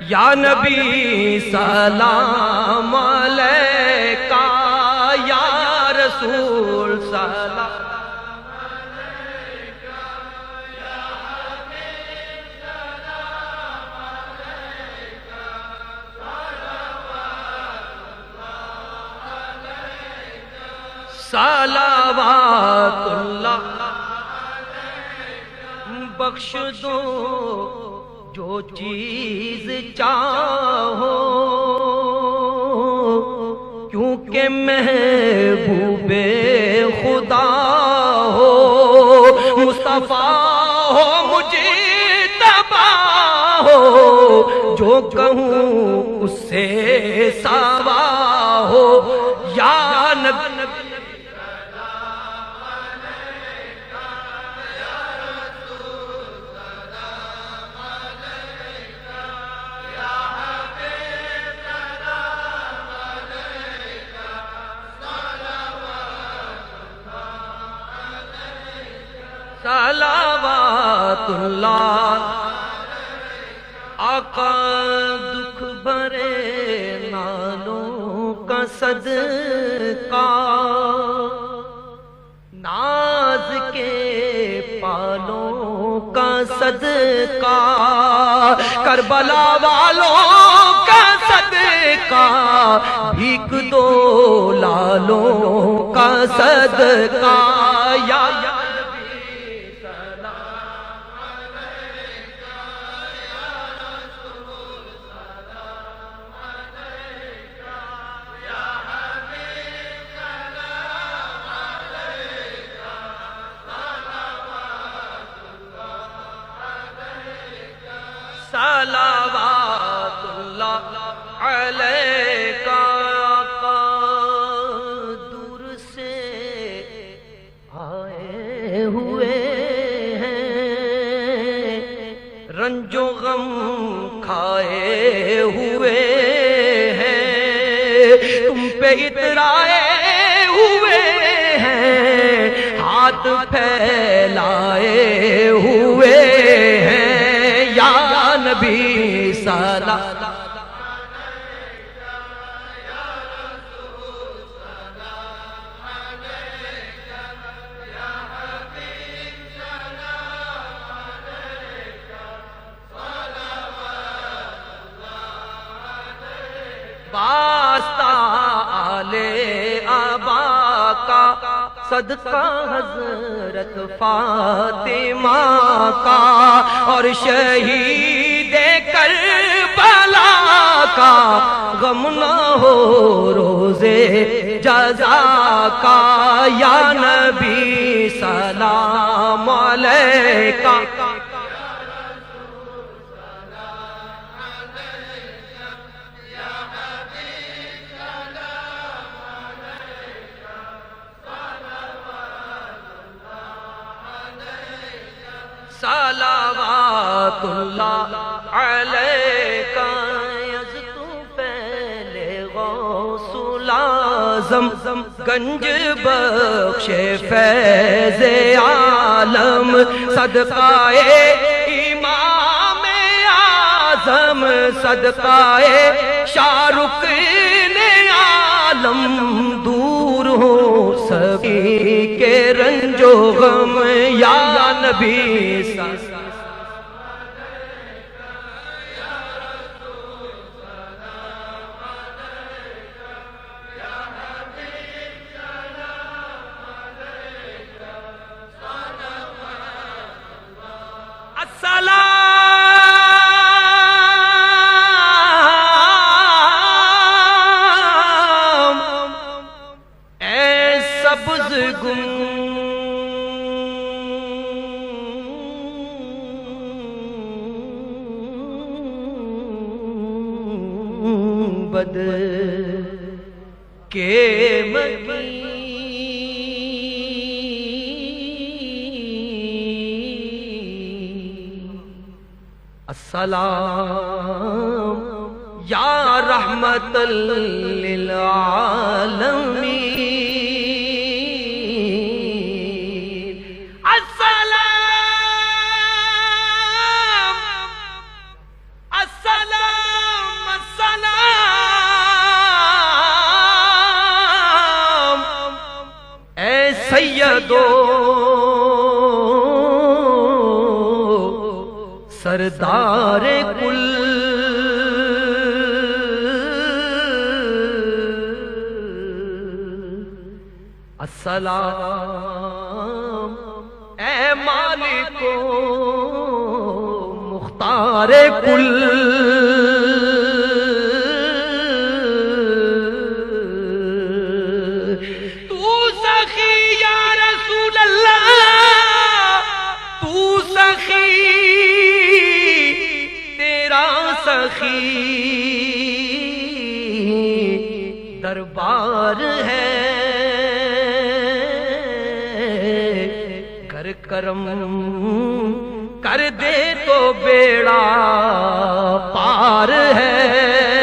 یا نبی سلام علیکہ یا رسول سلام صلوات اللہ بخش دو جو چیز چاہو، کیونکہ محبوب خدا ہو، مصطفیٰ ہو، مجھے تباہ ہو، جو کہوں اس سے سوا صلوات اللہ آقا دکھ بھرے نالوں کا صدقہ، ناز کے پالوں کا صدقہ، کربلا والوں کا صدقہ، بھیک دو لالوں کا صدقہ۔ ہوئے ہیں۔ تم پہ اترائے ہوئے ہیں۔ ہاتھ پھیلائے ہوئے ہیں۔ یا نبی سالا واسطہ کا صدقہ حضرت فاطمہ کا اور شہید کربلا کا غم نہ ہو روزے جزا کا، یا نبی سلام علیکہ۔ صلوات اللہ علیکہ یز تو پہلے غوث العظم گنج بخش فیض عالم، صدقائے امام اعظم، صدقائے شاہ رخ عالم دور سبھی کے رنج و غم یا نبی گنبد کے مکی۔ السلام یا رحمت للعالم۔ سردار کل۔ السلام۔ اے مالک مختار کل۔ سخی دربار ہے۔ کر کرم کر دے تو بیڑا پار ہے۔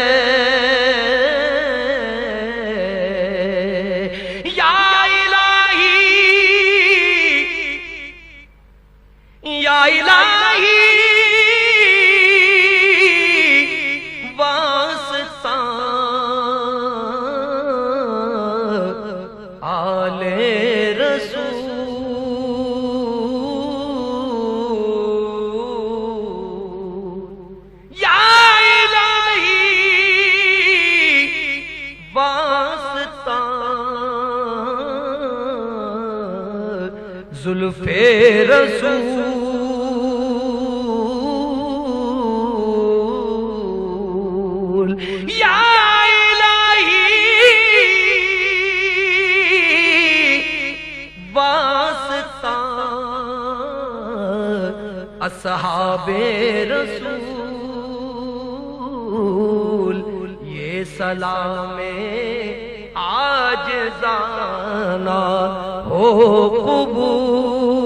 واسطہ۔ زلف رسول۔ یا الہی۔ واسطہ۔ اصحاب رسول۔ سلام آج زانا ہو قبول۔